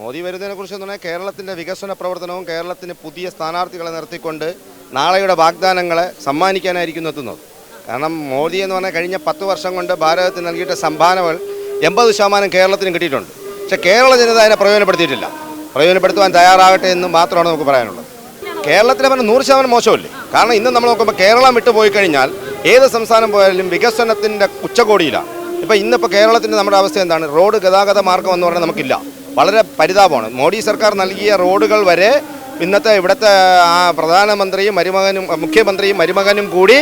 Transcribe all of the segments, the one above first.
മോദി വരുന്നതിനെ കുറിച്ച് പറഞ്ഞാൽ കേരളത്തിന്റെ വികസന പ്രവർത്തനവും കേരളത്തിന് പുതിയ സ്ഥാനാർത്ഥികളെ നിർത്തിക്കൊണ്ട് നാളെയുടെ വാഗ്ദാനങ്ങളെ സമ്മാനിക്കാനായിരിക്കും എത്തുന്നത്. കാരണം മോദി എന്ന് പറഞ്ഞാൽ കഴിഞ്ഞ പത്ത് വർഷം കൊണ്ട് ഭാരതത്തിന് നൽകിയിട്ട സംഭാവനകൾ എൺപത് ശതമാനം കേരളത്തിന് കിട്ടിയിട്ടുണ്ട്. പക്ഷേ കേരള ജനത അതിനെ പ്രയോജനപ്പെടുത്തിയിട്ടില്ല. പ്രയോജനപ്പെടുത്തുവാൻ തയ്യാറാകട്ടെ എന്ന് മാത്രമാണ് നമുക്ക് പറയാനുള്ളത്. കേരളത്തിലെ പറഞ്ഞാൽ നൂറ് ശതമാനം മോശമല്ലേ? കാരണം ഇന്ന് നമ്മൾ നോക്കുമ്പോൾ കേരളം വിട്ടു പോയി കഴിഞ്ഞാൽ ഏത് സംസ്ഥാനം പോയാലും വികസനത്തിന്റെ ഉച്ചകോടിയിലാണ്. ഇപ്പോൾ ഇന്നിപ്പോൾ കേരളത്തിന്റെ നമ്മുടെ അവസ്ഥ എന്താണ്? റോഡ് ഗതാഗത മാർഗം എന്ന് പറഞ്ഞാൽ നമുക്കില്ല. വളരെ പരിതാപമാണ്. മോഡി സർക്കാർ നൽകിയ റോഡുകൾ വരെ ഇന്നത്തെ ഇവിടുത്തെ ആ പ്രധാനമന്ത്രിയും മരുമകനും മുഖ്യമന്ത്രിയും മരുമകനും കൂടി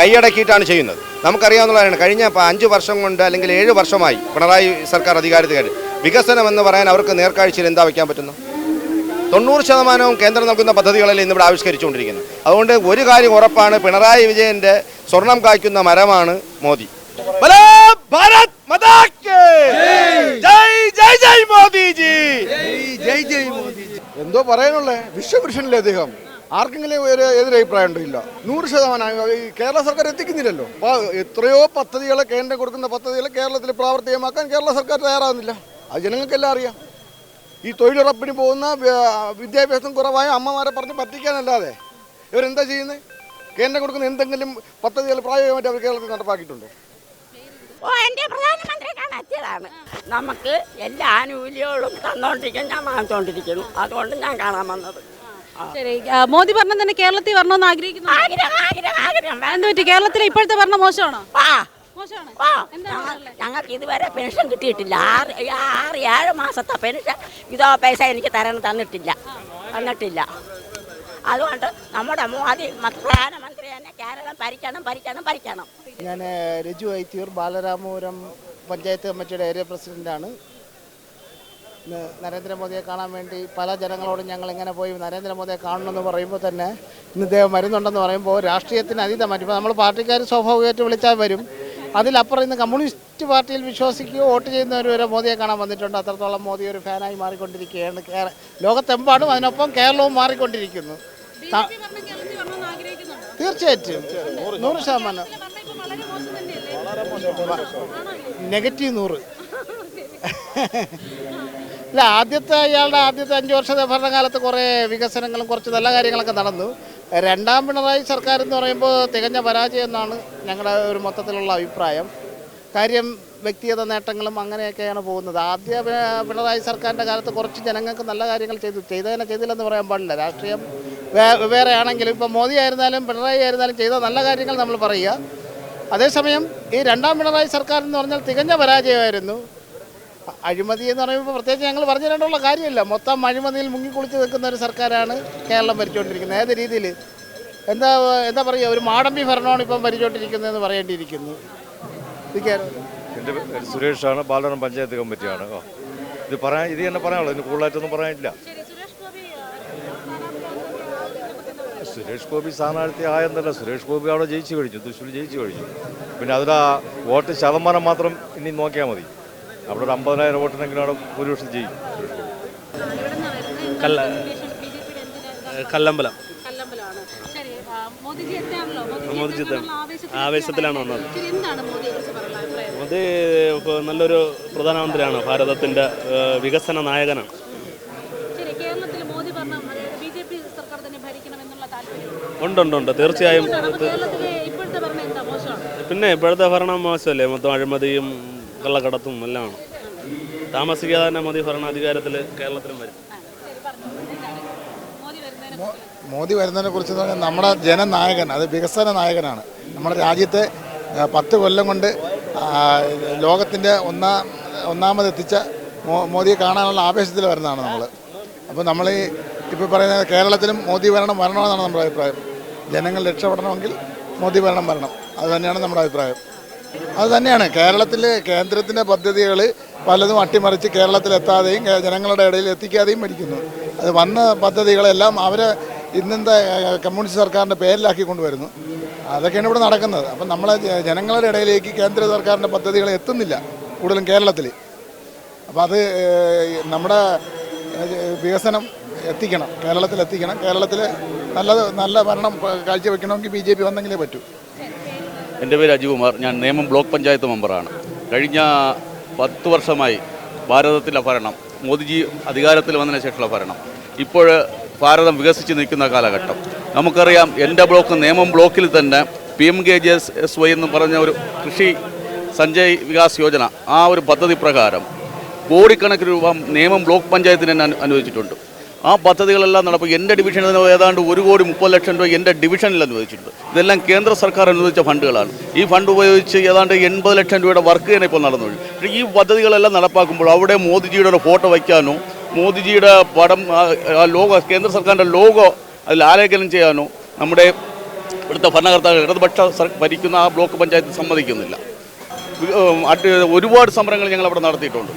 കൈയടക്കിയിട്ടാണ് ചെയ്യുന്നത്. നമുക്കറിയാവുന്നതാണ് കഴിഞ്ഞ അഞ്ച് വർഷം കൊണ്ട് അല്ലെങ്കിൽ ഏഴ് വർഷമായി പിണറായി സർക്കാർ അധികാരത്തിൽ വികസനം എന്ന് പറയാൻ അവർക്ക് നേർക്കാഴ്ചയിൽ എന്താ വയ്ക്കാൻ പറ്റുന്നു? തൊണ്ണൂറ് ശതമാനവും കേന്ദ്രം നൽകുന്ന പദ്ധതികളല്ലേ ഇന്നിവിടെ ആവിഷ്കരിച്ചുകൊണ്ടിരിക്കുന്നത്. അതുകൊണ്ട് ഒരു കാര്യം ഉറപ്പാണ് പിണറായി വിജയന്റെ സ്വർണം കായ്ക്കുന്ന മരമാണ് മോദി. ഭാരത് ജയ് മോദിജി! ജയ് ജയ് മോദിജി. എന്തോ പറയാനുള്ളേ? വിശ്വപുരുഷനല്ലേ അദ്ദേഹം? ആർക്കെങ്കിലും ഒരു എതിരഭിപ്രായം ഉണ്ടോ നൂറ് ശതമാനം ഈ കേരള സർക്കാർ എത്തിക്കുന്നില്ലല്ലോ. അപ്പൊ എത്രയോ പദ്ധതികളെ കേന്ദ്രം കൊടുക്കുന്ന പദ്ധതികൾ കേരളത്തിൽ പ്രാവർത്തികമാക്കാൻ കേരള സർക്കാർ തയ്യാറാകുന്നില്ല അത് ജനങ്ങൾക്കെല്ലാം അറിയാം. ഈ തൊഴിലുറപ്പിന് പോകുന്ന വിദ്യാഭ്യാസം കുറവായ അമ്മമാരെ പറഞ്ഞ് പറ്റിക്കാനല്ലാതെ ഇവരെന്താ ചെയ്യുന്നത് കേന്ദ്രം കൊടുക്കുന്ന എന്തെങ്കിലും പദ്ധതികൾ പ്രായോഗികമായിട്ട് അവർ കേരളത്തിൽ നടപ്പാക്കിയിട്ടുണ്ടോ? ഓ എന്റെ പ്രധാനമന്ത്രി കാണാത്തിയതാണ് നമുക്ക് എല്ലാ ആനുകൂല്യങ്ങളും തന്നോണ്ടിരിക്കും ഞാൻ വാങ്ങിച്ചോണ്ടിരിക്കുന്നു. അതുകൊണ്ട് ഞാൻ കാണാൻ വന്നത്. ശരി മോദി ഭരണം തന്നെ കേരളത്തിൽ വരണമെന്ന് ആഗ്രഹിക്കുന്നു. ആഗ്രഹം ആഗ്രഹം ആഗ്രഹം. എന്ത് പറ്റി? കേരളത്തിലെ ഇപ്പോഴത്തെ ഭരണം മോശമാണോ? ആ. ഞങ്ങൾക്ക് ഇതുവരെ പെൻഷൻ കിട്ടിയിട്ടില്ല. ആറ് ആറ് ഏഴ് മാസത്തെ പെൻഷൻ ഇതോ പൈസ എനിക്ക് തരണം തന്നിട്ടില്ല. തന്നിട്ടില്ല. അതുകൊണ്ട് നമ്മുടെ മോദി പ്രധാനമന്ത്രി കേരളം ഭരിക്കണം ഭരിക്കണം ഭരിക്കണം. ഞാൻ രജു ഐത്തിയൂർ ബാലരാമപുരം പഞ്ചായത്ത് കമ്മിറ്റിയുടെ ഏരിയ പ്രസിഡന്റാണ് ഇന്ന് നരേന്ദ്രമോദിയെ കാണാൻ വേണ്ടി പല ജനങ്ങളോടും ഞങ്ങൾ ഇങ്ങനെ പോയി നരേന്ദ്രമോദിയെ കാണണമെന്ന് പറയുമ്പോൾ തന്നെ ഇന്ന് ഇദ്ദേഹം വരുന്നുണ്ടെന്ന് പറയുമ്പോൾ രാഷ്ട്രീയത്തിന് അതീതമാറ്റി ഇപ്പോൾ നമ്മൾ പാർട്ടിക്കാർ സ്വാഭാവികമായിട്ട് വിളിച്ചാൽ വരും. അതിലപ്പുറം ഇന്ന് കമ്മ്യൂണിസ്റ്റ് പാർട്ടിയിൽ വിശ്വസിക്കുകയോ വോട്ട് ചെയ്യുന്നവർ വരെ മോദിയെ കാണാൻ വന്നിട്ടുണ്ട്. അത്രത്തോളം മോദി ഒരു ഫാനായി മാറിക്കൊണ്ടിരിക്കുകയാണ്. കേര- ലോകത്തെമ്പാടും അതിനൊപ്പം കേരളവും മാറിക്കൊണ്ടിരിക്കുന്നു. തീർച്ചയായിട്ടും. നൂറ് ശതമാനം. നെഗറ്റീവ് നൂറ്. അല്ല ആദ്യത്തെ അയാളുടെ ആദ്യത്തെ അഞ്ച് വർഷത്തെ ഭരണകാലത്ത് കുറേ വികസനങ്ങളും കുറച്ച് നല്ല കാര്യങ്ങളൊക്കെ നടന്നു. രണ്ടാം പിണറായി സർക്കാർ എന്ന് പറയുമ്പോൾ തികഞ്ഞ പരാജയം എന്നാണ് ഞങ്ങളുടെ ഒരു മൊത്തത്തിലുള്ള അഭിപ്രായം. കാര്യം വ്യക്തിഗത നേട്ടങ്ങളും അങ്ങനെയൊക്കെയാണ് പോകുന്നത്. ആദ്യ പിണറായി സർക്കാരിന്റെ കാലത്ത് കുറച്ച് ജനങ്ങൾക്ക് നല്ല കാര്യങ്ങൾ ചെയ്തു. ചെയ്തതിനെ ചെയ്തില്ലെന്ന് പറയാൻ പാടില്ല. രാഷ്ട്രീയം വേറെ ആണെങ്കിലും ഇപ്പോൾ മോദി ആയിരുന്നാലും പിണറായി ആയിരുന്നാലും ചെയ്ത നല്ല കാര്യങ്ങൾ നമ്മൾ പറയുക. അതേസമയം ഈ രണ്ടാം പിണറായി സർക്കാർ എന്ന് പറഞ്ഞാൽ തികഞ്ഞ പരാജയമായിരുന്നു. അഴിമതി എന്ന് പറയുമ്പോൾ പ്രത്യേകിച്ച് ഞങ്ങൾ പറഞ്ഞു തരേണ്ടുള്ള കാര്യമില്ല. മൊത്തം അഴിമതിയിൽ മുങ്ങിക്കുളിച്ച് നിൽക്കുന്ന ഒരു സർക്കാരാണ് കേരളം ഭരിച്ചുകൊണ്ടിരിക്കുന്നത്. ഏത് രീതിയിൽ? എന്താ എന്താ പറയുക? ഒരു മാടമ്പി ഭരണമാണ് ഇപ്പം ഭരിച്ചുകൊണ്ടിരിക്കുന്നതെന്ന് പറയേണ്ടിയിരിക്കുന്നു. സുരേഷാണ്. ബാലനം പഞ്ചായത്ത് കമ്മിറ്റിയാണ്. ഇത് പറയാൻ ഇത് തന്നെ പറയാനുള്ളൂ. ഇതിന് കൂടുതലായിട്ടൊന്നും പറയാനില്ല ശരി സുരേഷ് ഗോപി സുരേഷ് ഗോപി സ്ഥാനാർത്ഥി ആയെന്നല്ല. സുരേഷ് ഗോപി അവിടെ ജയിച്ചു കഴിഞ്ഞു തൃശ്ശൂർ ജയിച്ചു കഴിഞ്ഞു. പിന്നെ അതിൽ ആ വോട്ട് ശതമാനം മാത്രം ഇനി നോക്കിയാൽ മതി. അവിടെ ഒരു അമ്പതിനായിരം വോട്ടിനെങ്കിലും അവിടെ ഭൂരിപക്ഷം ഗോപി കല്ല കല്ലമ്പലം. ശരി മോദിജി. ആവേശത്തിലാണ് വന്നത്. മോദി ഇപ്പോൾ നല്ലൊരു പ്രധാനമന്ത്രിയാണ് ഭാരതത്തിന്റെ വികസന നായകനാണ് ശരി കേരളത്തിൽ മോദി ഭരണം ബി ജെ പി സർക്കാർ തന്നെ ഭരിക്കണം എന്നുള്ള താല്പര്യമുണ്ട് ഉണ്ട് ഉണ്ട് ഉണ്ട്. തീർച്ചയായും. പിന്നെ ഇപ്പോഴത്തെ ഭരണം മോശമല്ലേ? മൊത്തം അഴിമതിയും കള്ളക്കടത്തും എല്ലാമാണ്. താമസിക്കാതെ തന്നെ മോദി ഭരണാധികാരത്തിൽ കേരളത്തിലും വരും. മോദി വരുന്നതിനെ കുറിച്ച് പറഞ്ഞാൽ നമ്മുടെ ജനനായകൻ അത് വികസന നായകനാണ്. നമ്മുടെ രാജ്യത്തെ പത്ത് കൊല്ലം കൊണ്ട് ലോകത്തിന്റെ ഒന്നാം ഒന്നാമതെത്തിച്ച മോ മോദിയെ കാണാനുള്ള ആവേശത്തിൽ വരുന്നതാണ് നമ്മൾ അപ്പോൾ നമ്മൾ ഈ ഇപ്പോൾ പറയുന്ന കേരളത്തിലും മോദി ഭരണം വരണമെന്നാണ് നമ്മുടെ അഭിപ്രായം. ജനങ്ങൾ രക്ഷപ്പെടണമെങ്കിൽ മോദി ഭരണം വരണം. അത് തന്നെയാണ് നമ്മുടെ അഭിപ്രായം. അത് തന്നെയാണ്. കേരളത്തിലെ കേന്ദ്രത്തിന്റെ പദ്ധതികൾ പലതും അട്ടിമറിച്ച് കേരളത്തിലെത്താതെയും ജനങ്ങളുടെ ഇടയിൽ എത്തിക്കാതെയും മരിക്കുന്നു അത് വന്ന പദ്ധതികളെല്ലാം അവർ ഇന്നത്തെ കമ്മ്യൂണിസ്റ്റ് സർക്കാരിന്റെ പേരിലാക്കി കൊണ്ടുവരുന്നു. അതൊക്കെയാണ് ഇവിടെ നടക്കുന്നത്. അപ്പം നമ്മളെ ജനങ്ങളുടെ ഇടയിലേക്ക് കേന്ദ്ര സർക്കാരിന്റെ പദ്ധതികൾ എത്തുന്നില്ല കൂടുതലും കേരളത്തിൽ അപ്പോൾ അത് നമ്മുടെ വികസനം എത്തിക്കണം. കേരളത്തിൽ എത്തിക്കണം കേരളത്തിൽ നല്ല നല്ല ഭരണം കാഴ്ചവെക്കണമെങ്കിൽ ബി ജെ പി വന്നെങ്കിലേ പറ്റൂ. എന്റെ പേര് അജികുമാർ ഞാൻ നേമം ബ്ലോക്ക് പഞ്ചായത്ത് മെമ്പറാണ്. കഴിഞ്ഞ പത്ത് വർഷമായി ഭാരതത്തിലെ ഭരണം മോദിജി അധികാരത്തിൽ വന്നതിന് ശേഷമുള്ള ഭരണം. ഇപ്പോൾ ഭാരതം വികസിച്ച് നിൽക്കുന്ന കാലഘട്ടം. നമുക്കറിയാം എന്റെ ബ്ലോക്ക് നേമം ബ്ലോക്കിൽ തന്നെ P M K J S S Y എന്ന് പറഞ്ഞ ഒരു കൃഷി സഞ്ജയ് വികാസ് യോജന ആ ഒരു പദ്ധതി പ്രകാരം കോടിക്കണക്കിന് രൂപ നേമം ബ്ലോക്ക് പഞ്ചായത്തിന് തന്നെ അനു- അനുവദിച്ചിട്ടുണ്ട്. ആ പദ്ധതികളെല്ലാം നടക്കും എന്റെ ഡിവിഷനിൽ നിന്ന് ഏതാണ്ട് ഒരു കോടി മുപ്പത് ലക്ഷം രൂപ എന്റെ ഡിവിഷനിൽ അനുവദിച്ചിട്ടുണ്ട്. ഇതെല്ലാം കേന്ദ്ര സർക്കാർ അനുവദിച്ച ഫണ്ടുകളാണ്. ഈ ഫണ്ട് ഉപയോഗിച്ച് ഏതാണ്ട് എൺപത് ലക്ഷം രൂപയുടെ വർക്ക് തന്നെ ഇപ്പോൾ നടന്നു. ഈ പദ്ധതികളെല്ലാം നടപ്പാക്കുമ്പോൾ അവിടെ മോദിജിയുടെ ഒരു ഫോട്ടോ വയ്ക്കാനോ മോദിജിയുടെ പടം ലോഗോ കേന്ദ്ര സർക്കാരിന്റെ ലോഗോ അതിൽ ആലേഖനം ചെയ്യാനോ നമ്മുടെ ഇവിടുത്തെ ഭരണകർത്താക്കൾ ഇടതുപക്ഷ ഭരിക്കുന്ന ആ ബ്ലോക്ക് പഞ്ചായത്ത് സമ്മതിക്കുന്നില്ല. ഒരുപാട് സമരങ്ങൾ ഞങ്ങൾ അവിടെ നടത്തിയിട്ടുണ്ട്.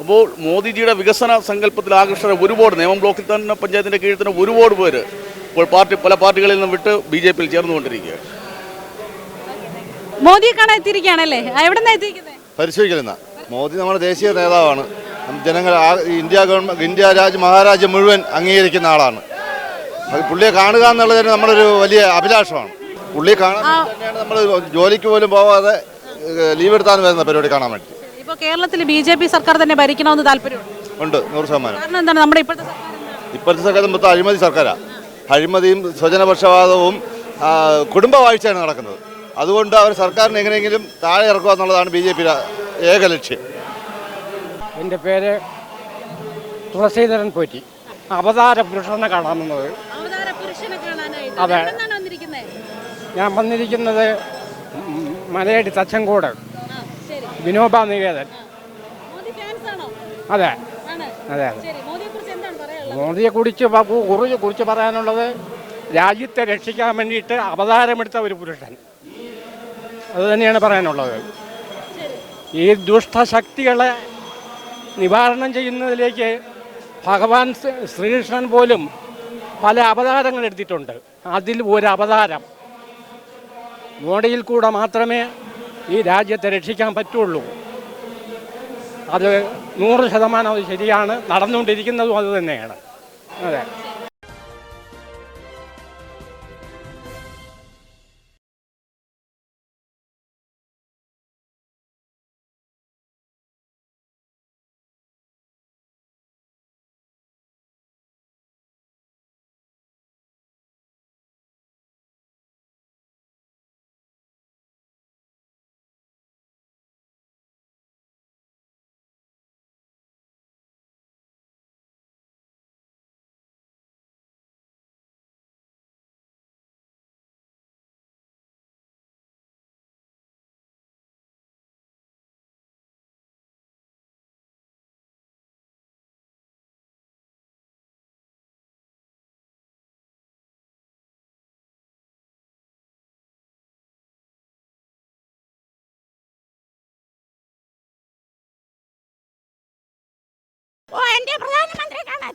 അപ്പോൾ മോദിജിയുടെ വികസന സങ്കല്പത്തിൽ ആകർഷകർ ഒരുപാട് നിയമം ബ്ലോക്കിൽ തന്നെ പഞ്ചായത്തിന്റെ കീഴിൽ തന്നെ ഒരുപാട് പേര് ഇപ്പോൾ പാർട്ടി പല പാർട്ടികളിൽ നിന്നും വിട്ട് ബി ജെ പിയിൽ ചേർന്നുകൊണ്ടിരിക്കുകയാണ്. മോദിയെ കാണാൻ എത്തിയിരിക്കുകയാണല്ലേ? എവിടെ നിന്നാ എത്തിയിരിക്കുന്നത് പരിശോധിക്കലെന്ന. മോദി നമ്മുടെ ദേശീയ നേതാവാണ്. ജനങ്ങൾ ഇന്ത്യ ഗവൺമെന്റ് ഇന്ത്യ രാജ്യ മഹാരാജ്യം മുഴുവൻ അംഗീകരിക്കുന്ന ആളാണ്. അത് പുള്ളിയെ കാണുക എന്നുള്ളത് തന്നെ നമ്മളൊരു വലിയ അഭിലാഷമാണ്. പുള്ളിയെ കാണാൻ തന്നെയാണ് നമ്മൾ ജോലിക്ക് പോലും പോവാതെ ലീവ് എടുത്താന്ന് വരുന്ന പരിപാടി കാണാൻ വേണ്ടി. ഇപ്പോൾ കേരളത്തിൽ ബി ജെ പി സർക്കാർ തന്നെ ഭരിക്കണമെന്ന് താല്പര്യമുണ്ട്? ഉണ്ട് നൂറ് ശതമാനം. കാരണം എന്താണ് നമ്മുടെ ഇപ്പോഴത്തെ സർക്കാർ ഇപ്പോഴത്തെ സർക്കാർ മൊത്തം അഴിമതി സർക്കാരാണ് അഴിമതിയും സ്വജനപക്ഷപാതവും കുടുംബ കുടുംബവാഴ്ചയാണ് നടക്കുന്നത്. അതുകൊണ്ട് അവർ സർക്കാരിനെ എങ്ങനെയെങ്കിലും താഴെ ഇറക്കുക എന്നുള്ളതാണ് ബി ജെ പിയുടെ ഏക ലക്ഷ്യം. എന്റെ പേര് തുളസീധരൻ പോറ്റി. അവതാര പുരുഷനെ കാണാമെന്നത്. അതെ. ഞാൻ വന്നിരിക്കുന്നത് മലയടി തച്ചങ്കോട് വിനോബ നികേതൻ അതെ. ആണ്. അതെ മോദിയെ കുറിച്ച് കുറിച്ച് കുറിച്ച് പറയാനുള്ളത് രാജ്യത്തെ രക്ഷിക്കാൻ വേണ്ടിയിട്ട് അവതാരമെടുത്ത ഒരു പുരുഷൻ. അത് തന്നെയാണ് പറയാനുള്ളത്. ഈ ദുഷ്ടശക്തികളെ നിവാരണം ചെയ്യുന്നതിലേക്ക് ഭഗവാൻ ശ്രീ- ശ്രീകൃഷ്ണൻ പോലും പല അവതാരങ്ങൾ എടുത്തിട്ടുണ്ട്. അതിൽ ഒരു അവതാരം. മോഡിയിൽ കൂടെ മാത്രമേ ഈ രാജ്യത്തെ രക്ഷിക്കാൻ പറ്റുള്ളൂ. അത് നൂറ് ശതമാനം അത് ശരിയാണ്. നടന്നുകൊണ്ടിരിക്കുന്നതും അത് തന്നെയാണ്. അതെ. ഓ എന്റെ പ്രധാനമന്ത്രി കാണാൻ